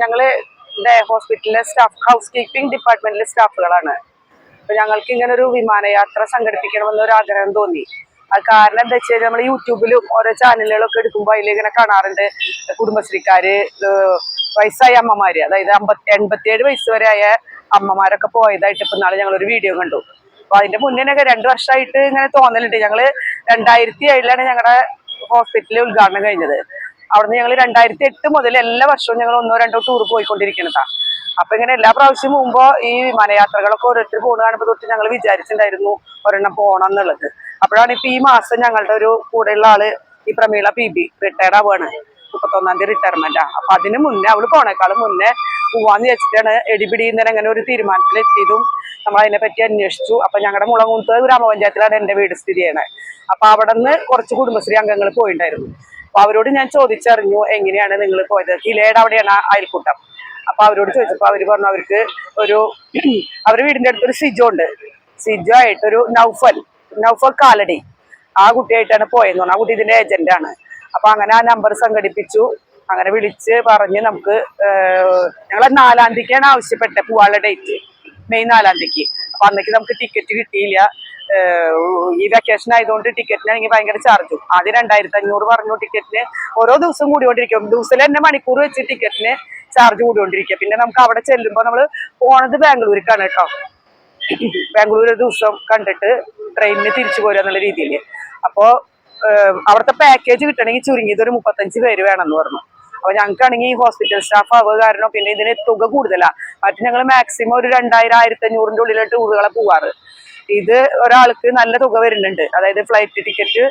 ഞങ്ങൾ ഡേ ഹോസ്പിറ്റലിലെ staff housekeeping ഡിപ്പാർട്ട്മെന്റിലെ സ്റ്റാഫുകളാണ്. അപ്പൊ ഞങ്ങൾക്ക് ഇങ്ങനെ ഒരു വിമാനയാത്ര സംഘടിപ്പിക്കണമെന്ന് ഒരു ആഗ്രഹം തോന്നി. അത് കാരണം എന്താ വെച്ചാൽ നമ്മൾ യൂട്യൂബിലും ഓരോ ചാനലുകളൊക്കെ എടുക്കുമ്പോൾ അതിലിങ്ങനെ കാണാറുണ്ട്. കുടുംബശ്രീക്കാര് വയസ്സായ അമ്മമാര് അതായത് അമ്പത്തി എൺപത്തിയേഴ് വയസ്സ് വരെ ആയ അമ്മമാരൊക്കെ പോയതായിട്ട് ഇപ്പൊ നാളെ ഞങ്ങളൊരു വീഡിയോ കണ്ടു. അപ്പൊ അതിന്റെ മുന്നേനൊക്കെ രണ്ടു വർഷമായിട്ട് ഇങ്ങനെ തോന്നലുണ്ട്. ഞങ്ങൾ രണ്ടായിരത്തി ഏഴിലാണ് ഞങ്ങളുടെ ഹോസ്പിറ്റലിൽ ഉദ്ഘാടനം കഴിഞ്ഞത്. അവിടുന്ന് ഞങ്ങൾ രണ്ടായിരത്തി എട്ട് മുതൽ എല്ലാ വർഷവും ഞങ്ങൾ ഒന്നോ രണ്ടോ ടൂർ പോയിക്കൊണ്ടിരിക്കുന്നതാ. അപ്പൊ ഇങ്ങനെ എല്ലാ പ്രാവശ്യം മുമ്പോ ഈ വിമാനയാത്രകളൊക്കെ ഓരോരുത്തർ പോകുന്ന കാണുമ്പോൾ തൊട്ട് ഞങ്ങൾ വിചാരിച്ചിട്ടുണ്ടായിരുന്നു ഒരെണ്ണം പോകണം എന്നുള്ളത്. അപ്പോഴാണ് ഇപ്പൊ ഈ മാസം ഞങ്ങളുടെ ഒരു കൂടെയുള്ള ആൾ ഈ പ്രമീള പി ബി റിട്ടയർഡ് ആവുകയാണ് മുപ്പത്തൊന്നാം തീയതി റിട്ടയർമെന്റാ അപ്പൊ അതിന് മുന്നേ അവൾ പോണേക്കാളും മുന്നേ പോവാന്ന് വെച്ചിട്ടാണ് എടിപിടിയുന്നതിന് അങ്ങനെ ഒരു തീരുമാനത്തിലെത്തിയതും നമ്മൾ അതിനെ പറ്റി അന്വേഷിച്ചു. അപ്പൊ ഞങ്ങളുടെ മുളകുന്നത്ത് ഗ്രാമപഞ്ചായത്തിലാണ് എന്റെ വീട് സ്ഥിതി ചെയ്യണേ. അപ്പൊ അവിടെ നിന്ന് കുറച്ച് കുടുംബശ്രീ അംഗങ്ങൾ പോയിണ്ടായിരുന്നു. അപ്പൊ അവരോട് ഞാൻ ചോദിച്ചറിഞ്ഞു എങ്ങനെയാണ് നിങ്ങൾ പോയത്. കിലയുടെ അവിടെയാണ് അയൽക്കൂട്ടം. അപ്പൊ അവരോട് ചോദിച്ചപ്പോ അവർ പറഞ്ഞു അവർക്ക് ഒരു അവരുടെ വീടിന്റെ അടുത്തൊരു സിജോ ഉണ്ട്. സിജോ ആയിട്ട് ഒരു നൗഫൽ നൗഫൽ കാലടി. ആ കുട്ടിയായിട്ടാണ് പോയെന്ന് പറഞ്ഞു. ആ കുട്ടി ഇതിന്റെ ഏജന്റ് ആണ്. അപ്പൊ അങ്ങനെ ആ നമ്പർ സംഘടിപ്പിച്ചു. അങ്ങനെ വിളിച്ച് പറഞ്ഞ് നമുക്ക് ഞങ്ങൾ നാലാം തീയതിക്കാണ് ആവശ്യപ്പെട്ടത് പോവാനുള്ള ഡേറ്റ് മെയ് നാലാം തീയതിക്ക്. അപ്പൊ അന്നേക്ക് നമുക്ക് ടിക്കറ്റ് കിട്ടിയില്ല. ഈ വെക്കേഷൻ ആയതുകൊണ്ട് ടിക്കറ്റിന് ആണെങ്കിൽ ഭയങ്കര ചാർജും ആദ്യം രണ്ടായിരത്തി അഞ്ഞൂറ് പറഞ്ഞു ടിക്കറ്റിന് ഓരോ ദിവസം കൂടിക്കൊണ്ടിരിക്കും. ദിവസം തന്നെ മണിക്കൂർ വെച്ച് ടിക്കറ്റിന് ചാർജ് കൂടിക്കൊണ്ടിരിക്കുക. പിന്നെ നമുക്ക് അവിടെ ചെല്ലുമ്പോൾ നമ്മൾ പോണത് ബാംഗ്ലൂരിക്കാണ് കേട്ടോ. ബാംഗ്ലൂർ ദിവസം കണ്ടിട്ട് ട്രെയിനിന് തിരിച്ചു പോരുക എന്നുള്ള രീതിയിൽ അപ്പോൾ അവിടുത്തെ പാക്കേജ് കിട്ടണമെങ്കിൽ ചുരുങ്ങിയത് ഒരു മുപ്പത്തഞ്ച് പേര് വേണമെന്ന് പറഞ്ഞു. അപ്പൊ ഞങ്ങൾക്കാണെങ്കിൽ ഹോസ്പിറ്റൽ സ്റ്റാഫ് ആവുക കാരണം പിന്നെ ഇതിന് തുക കൂടുതലാണ് മറ്റു ഞങ്ങൾ മാക്സിമം ഒരു രണ്ടായിരം ആയിരത്തി അഞ്ഞൂറിന്റെ ഉള്ളിലെ ടൂറുകളെ പോവാറ്. ഇത് ഒരാൾക്ക് നല്ല തുക വരുന്നുണ്ട്. അതായത് ഫ്ലൈറ്റ് ടിക്കറ്റ്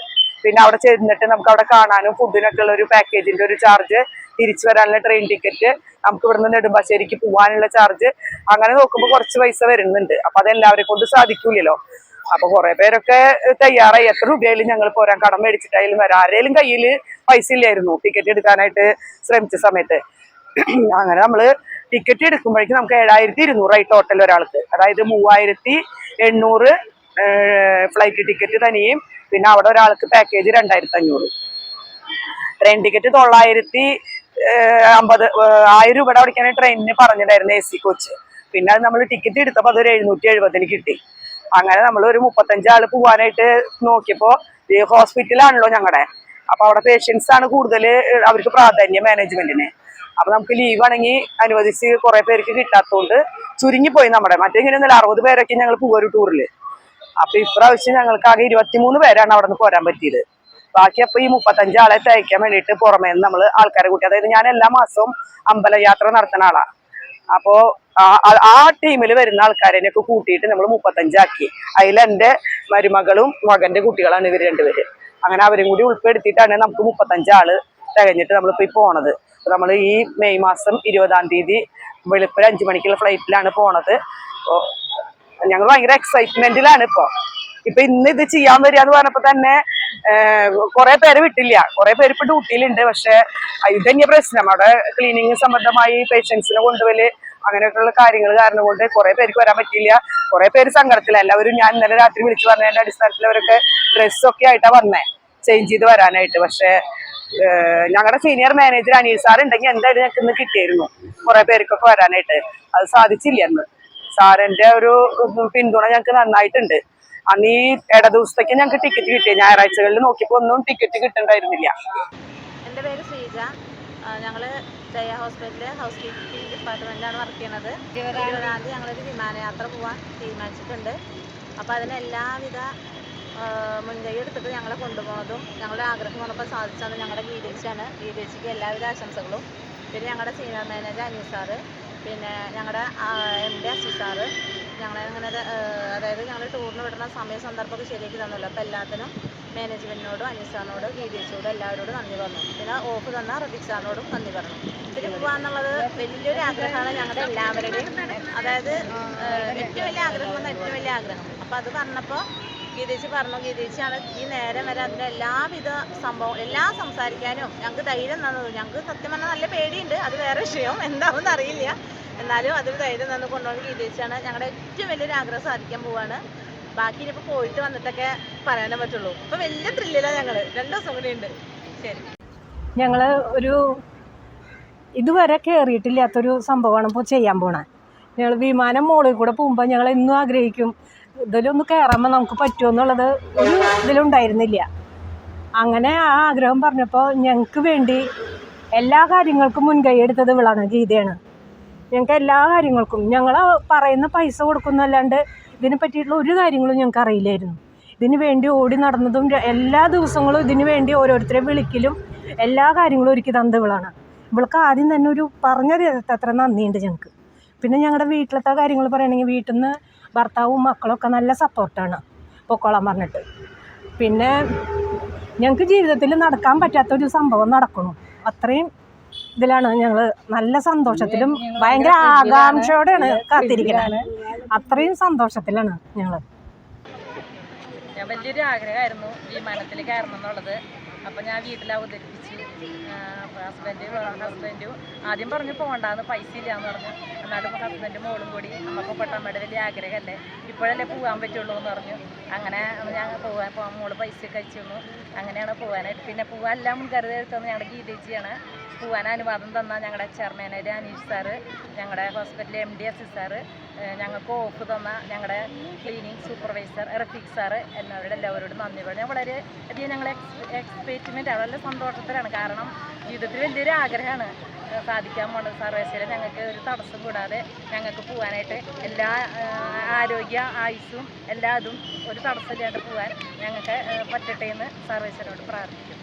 പിന്നെ അവിടെ ചെന്നിട്ട് നമുക്ക് അവിടെ കാണാനും ഫുഡിനൊക്കെ ഉള്ള ഒരു പാക്കേജിന്റെ ഒരു ചാർജ് തിരിച്ചു വരാനുള്ള ട്രെയിൻ ടിക്കറ്റ് നമുക്ക് ഇവിടുന്ന് നെടുമ്പാശ്ശേരിക്ക് പോകാനുള്ള ചാർജ് അങ്ങനെ നോക്കുമ്പോൾ കുറച്ച് പൈസ വരുന്നുണ്ട്. അപ്പൊ അതെല്ലാവരെ കൊണ്ട് സാധിക്കൂലല്ലോ. അപ്പൊ കുറെ പേരൊക്കെ തയ്യാറായി. എത്ര രൂപയായാലും ഞങ്ങൾ പോരാൻ കടം മേടിച്ചിട്ടായാലും വരാം. ആരെയും കയ്യിൽ പൈസ ഇല്ലായിരുന്നു ടിക്കറ്റ് എടുക്കാനായിട്ട് ശ്രമിച്ച സമയത്ത്. അങ്ങനെ നമ്മൾ ടിക്കറ്റ് എടുക്കുമ്പോഴേക്കും നമുക്ക് ഏഴായിരത്തി ഇരുന്നൂറായി ടോട്ടൽ ഒരാൾക്ക്. അതായത് മൂവായിരത്തി എണ്ണൂറ് ഫ്ലൈറ്റ് ടിക്കറ്റ് തനിയും. പിന്നെ അവിടെ ഒരാൾക്ക് പാക്കേജ് രണ്ടായിരത്തി അഞ്ഞൂറ് ട്രെയിൻ ടിക്കറ്റ് തൊള്ളായിരത്തി അമ്പത് ആയിരം രൂപയുടെ അവിടേക്കാണ് ട്രെയിനിന് പറഞ്ഞിട്ടുണ്ടായിരുന്നു എ സി കോച്ച് പിന്നെ അത് നമ്മൾ ടിക്കറ്റ് എടുത്തപ്പോൾ അതൊരു എഴുന്നൂറ്റി എഴുപതിന് കിട്ടി. അങ്ങനെ നമ്മൾ ഒരു മുപ്പത്തഞ്ചാൾ പോകാനായിട്ട് നോക്കിയപ്പോൾ ഈ ഹോസ്പിറ്റലാണല്ലോ ഞങ്ങളുടെ അപ്പൊ അവിടെ പേഷ്യൻസ് ആണ് കൂടുതൽ അവർക്ക് പ്രാധാന്യം മാനേജ്മെന്റിന് അപ്പൊ നമുക്ക് ലീവ് ആണെങ്കിൽ അനുവദിച്ച് കുറേ പേർക്ക് കിട്ടാത്തതുകൊണ്ട് ചുരുങ്ങിപ്പോയി നമ്മുടെ. മറ്റേ ഇങ്ങനെ അറുപത് പേരൊക്കെ ഞങ്ങൾ പോവൊരു ടൂറിൽ അപ്പൊ ഇപ്രാവശ്യം ഞങ്ങൾക്ക് ആകെ ഇരുപത്തിമൂന്ന് പേരാണ് അവിടെ നിന്ന് പോരാൻ പറ്റിയത്. ബാക്കി അപ്പൊ ഈ മുപ്പത്തഞ്ച് ആളെ തയ്ക്കാൻ വേണ്ടിയിട്ട് പുറമേ നിന്ന് നമ്മൾ ആൾക്കാരെ കൂട്ടി. അതായത് ഞാൻ എല്ലാ മാസവും അമ്പലയാത്ര നടത്തുന്ന ആളാ. അപ്പോ ആ- ടീമിൽ വരുന്ന ആൾക്കാരെയൊക്കെ കൂട്ടിയിട്ട് നമ്മൾ മുപ്പത്തഞ്ചാക്കി. അതിൽ എന്റെ മരുമകളും മകന്റെ കുട്ടികളാണ് ഇവർ രണ്ടുപേര്. അങ്ങനെ അവരും കൂടി ഉൾപ്പെടുത്തിയിട്ടാണ് നമുക്ക് മുപ്പത്തഞ്ചാൾ തികഞ്ഞിട്ട് നമ്മളിപ്പോ പോണത്. നമ്മൾ ഈ മെയ് മാസം ഇരുപതാം തീയതി വെളുപ്പിന് അഞ്ചു മണിക്കുള്ള ഫ്ലൈറ്റിലാണ് പോണത്. അപ്പോ ഞങ്ങൾ ഭയങ്കര എക്സൈറ്റ്മെന്റിലാണ് ഇപ്പൊ. ഇപ്പൊ ഇന്ന് ഇത് ചെയ്യാൻ വരിക എന്ന് പറഞ്ഞപ്പോ തന്നെ കുറെ പേര് വിട്ടില്ല. കുറെ പേര് ഇപ്പൊ ഡ്യൂട്ടിയിലുണ്ട്. പക്ഷെ ഇത് തന്നെ പ്രശ്നം. അവിടെ ക്ലീനിങ് സംബന്ധമായി പേഷ്യൻസിനെ കൊണ്ടുപോൽ അങ്ങനെയൊക്കെയുള്ള കാര്യങ്ങൾ കാരണം കൊണ്ട് കുറെ പേർക്ക് വരാൻ പറ്റിയില്ല. കുറെ പേര് സങ്കടത്തില്ല എല്ലാവരും ഞാൻ ഇന്നലെ രാത്രി വിളിച്ചു പറഞ്ഞതിന്റെ അടിസ്ഥാനത്തിൽ അവരൊക്കെ ഡ്രസ്സൊക്കെ ആയിട്ടാ വന്നേ. ചേഞ്ച് ചെയ്ത് വരാനായിട്ട്. പക്ഷെ ഞങ്ങളുടെ സീനിയർ മാനേജർ അനിൽ സാർ ഉണ്ടെങ്കിൽ എന്തായാലും ഞങ്ങൾക്ക് ഇന്ന് കിട്ടിയിരുന്നു? കുറെ പേർക്കൊക്കെ വരാനായിട്ട്. അത് സാധിച്ചില്ല അന്ന്. സാറിന്റെ ഒരു പിന്തുണ ഞങ്ങൾക്ക് നന്നായിട്ടുണ്ട്. അന്ന് ഈ ഇട ദിവസത്തേക്ക് ഞങ്ങൾക്ക് ടിക്കറ്റ് കിട്ടി. ഞായറാഴ്ചകളിൽ നോക്കിയപ്പോ ഒന്നും ടിക്കറ്റ് കിട്ടണ്ടായിരുന്നില്ല. എന്റെ പേര് ശ്രീജ. ഞങ്ങൾ ദയ ഹോസ്പിറ്റലിൽ ഹൗസ് കീപ്പിംഗ് ഡിപ്പാർട്ട്മെന്റിലാണ് വർക്ക് ചെയ്യണത്. ഇരുപതാം തീയതി ഞങ്ങളൊരു വിമാനയാത്ര പോകാൻ തീരുമാനിച്ചിട്ടുണ്ട്. അപ്പോൾ അതിന് എല്ലാവിധ മുൻകൈ എടുത്തിട്ട് ഞങ്ങളെ കൊണ്ടുപോകുന്നതും ഞങ്ങളുടെ ആഗ്രഹം വന്നപ്പോൾ സാധിച്ചത് ഞങ്ങളുടെ ഗീതേച്ചിയാണ് ഗീതേച്ചിക്ക് എല്ലാവിധ ആശംസകളും. പിന്നെ ഞങ്ങളുടെ സീനിയർ മാനേജർ അനീ സാറ് പിന്നെ ഞങ്ങളുടെ എം ഡി അസി സാറ് ഞങ്ങളെ അങ്ങനെ അതായത് ഞങ്ങൾ ടൂറിന് വിടുന്ന സമയ സന്ദർഭമൊക്കെ ശരിയാക്കി തന്നല്ലോ. അപ്പോൾ എല്ലാത്തിനും മാനേജ്മെന്റിനോടും അനീസ് സാറിനോടും വി ഗീതേച്ചിയോടും എല്ലാവരോടും നന്ദി പറഞ്ഞു. പിന്നെ ഓഫ് തന്ന റബിക് സാറിനോടും നന്ദി പറഞ്ഞു. ഇതിന് പോകാന്നുള്ളത് വലിയൊരു ആഗ്രഹമാണ് ഞങ്ങളുടെ എല്ലാവരുടെയും. അതായത് ഏറ്റവും വലിയ ആഗ്രഹം വന്ന ഏറ്റവും വലിയ ആഗ്രഹം. അപ്പോൾ അത് പറഞ്ഞപ്പോൾ ഗീതേച്ചി പറഞ്ഞു. ഗീതേച്ചിയാണ് ഈ നേരം വരെ അതിന്റെ എല്ലാവിധ സംഭവം എല്ലാം സംസാരിക്കാനും ഞങ്ങൾക്ക് ധൈര്യം തന്നത്. ഞങ്ങൾക്ക് സത്യം പറഞ്ഞാൽ നല്ല പേടിയുണ്ട്. അത് വേറെ വിഷയം. എന്താണെന്ന് അറിയില്ല. എന്നാലും അതിൽ ധൈര്യം തന്നു കൊണ്ടുപോകുന്ന ഗീതേച്ചിയാണ് ഞങ്ങളുടെ ഏറ്റവും വലിയൊരു ആഗ്രഹം സാധിക്കാൻ പോവാണ്. ബാക്കി ഇനിയിപ്പോൾ പോയിട്ട് വന്നിട്ടൊക്കെ പറയാനേ പറ്റുള്ളൂ. ഇപ്പോൾ വലിയ ത്രില്ലിലാണ് ഞങ്ങൾ രണ്ട് ദിവസം കൂടി ഉണ്ട്. ശരി. ഞങ്ങൾ ഒരു ഇതുവരെ കയറിയിട്ടില്ലാത്തൊരു സംഭവമാണ് ഇപ്പോൾ ചെയ്യാൻ പോണേ. ഞങ്ങൾ വിമാനം മുകളിൽ കൂടെ പോകുമ്പോൾ ഞങ്ങൾ എന്നും ആഗ്രഹിക്കും. ഇതിലൊന്ന് കയറുമ്പോൾ നമുക്ക് പറ്റുമോ എന്നുള്ളത് ഒരു ഇതിലുണ്ടായിരുന്നില്ല. അങ്ങനെ ആ ആഗ്രഹം പറഞ്ഞപ്പോൾ ഞങ്ങൾക്ക് വേണ്ടി എല്ലാ കാര്യങ്ങൾക്കും മുൻകൈ എടുത്തത് ഇവളാണ് ഗീതയാണ്. ഞങ്ങൾക്ക് എല്ലാ കാര്യങ്ങൾക്കും ഞങ്ങൾ പറയുന്ന പൈസ കൊടുക്കുന്നല്ലാണ്ട് ഇതിനെ പറ്റിയിട്ടുള്ള ഒരു കാര്യങ്ങളും ഞങ്ങൾക്ക് അറിയില്ലായിരുന്നു. ഇതിന് വേണ്ടി ഓടി നടന്നതും എല്ലാ ദിവസങ്ങളും ഇതിന് വേണ്ടി ഓരോരുത്തരെ വിളിക്കലും എല്ലാ കാര്യങ്ങളും ഒരുക്കി തന്നത് ഇവളാണ്. ഇവൾക്ക് ആദ്യം തന്നെ ഒരു പറഞ്ഞു അത്ര നന്ദിയുണ്ട് ഞങ്ങൾക്ക് പിന്നെ ഞങ്ങളുടെ വീട്ടിലത്തെ കാര്യങ്ങൾ പറയുകയാണെങ്കിൽ വീട്ടിൽ നിന്ന് ഭർത്താവും മക്കളൊക്കെ നല്ല സപ്പോർട്ടാണ് പൊക്കോളാൻ പറഞ്ഞിട്ട്. പിന്നെ ഞങ്ങൾക്ക് ജീവിതത്തിൽ നടക്കാൻ പറ്റാത്തൊരു സംഭവം നടക്കണം. അത്രയും ഇതിലാണ് ഞങ്ങൾ നല്ല സന്തോഷത്തിലും ഭയങ്കര ആകാംക്ഷയോടെയാണ് കാത്തിരിക്കുന്നത് അത്രയും സന്തോഷത്തിലാണ് ഞങ്ങൾ വലിയൊരു ആഗ്രഹമായിരുന്നു വിമാനത്തിൽ കയറണം എന്നുള്ളത്. അപ്പം ഞാൻ വീട്ടിൽ അവതരിപ്പിച്ചു. ഹസ്ബൻഡ് ഹസ്ബൻഡും ആദ്യം പറഞ്ഞു പോകണ്ടാന്ന് പൈസ ഇല്ലാന്ന് പറഞ്ഞു. എന്നാലും ഹസ്ബൻഡ് മോളും കൂടി നമുക്ക് പെട്ടമ്മയുടെ വലിയ ആഗ്രഹമല്ലേ? ഇപ്പോഴല്ലേ പോകാൻ പറ്റുള്ളൂ എന്ന് പറഞ്ഞു. അങ്ങനെ ഞങ്ങൾ പോകാൻ പോകാൻ മോൾ പൈസ തന്നു. അങ്ങനെയാണ് പോകാനായിട്ട് പിന്നെ പോകാനെല്ലാം മുൻകരുതൽ എടുത്തത് ഞങ്ങളുടെ ഗീതേച്ചിയാണ്. പോകാൻ അനുവാദം തന്ന ഞങ്ങളുടെ മാനേജർ അനീഷ് സാറ് ഞങ്ങളുടെ ഹോസ്പിറ്റലിലെ എം ഡി എസ് സാറ് ഞങ്ങൾക്ക് ഓഫ് തന്ന ഞങ്ങളുടെ ക്ലീനിങ് സൂപ്പർവൈസർ റഫീഖ് സാറ് എന്നവരുടെ എല്ലാവരോടും നന്ദി പറഞ്ഞു. ഞാൻ വളരെ അധികം ഞങ്ങൾ എക്സ്പെക്റ്റ്മെന്റ് വളരെ സന്തോഷത്തിലാണ്. കാരണം ജീവിതത്തിൽ വലിയൊരു ആഗ്രഹമാണ് സാധിക്കാൻ പോണത്. സർവേശ്വര ഞങ്ങൾക്ക് ഒരു തടസ്സം കൂടാതെ ഞങ്ങൾക്ക് പോകാനായിട്ട് എല്ലാ ആരോഗ്യ ആയുസ്സും എല്ലാ ഇതും ഒരു തടസ്സമില്ലാണ്ട് പോകാൻ ഞങ്ങൾക്ക് പറ്റട്ടെ എന്ന് സർവേശ്വരോട് പ്രാർത്ഥിക്കും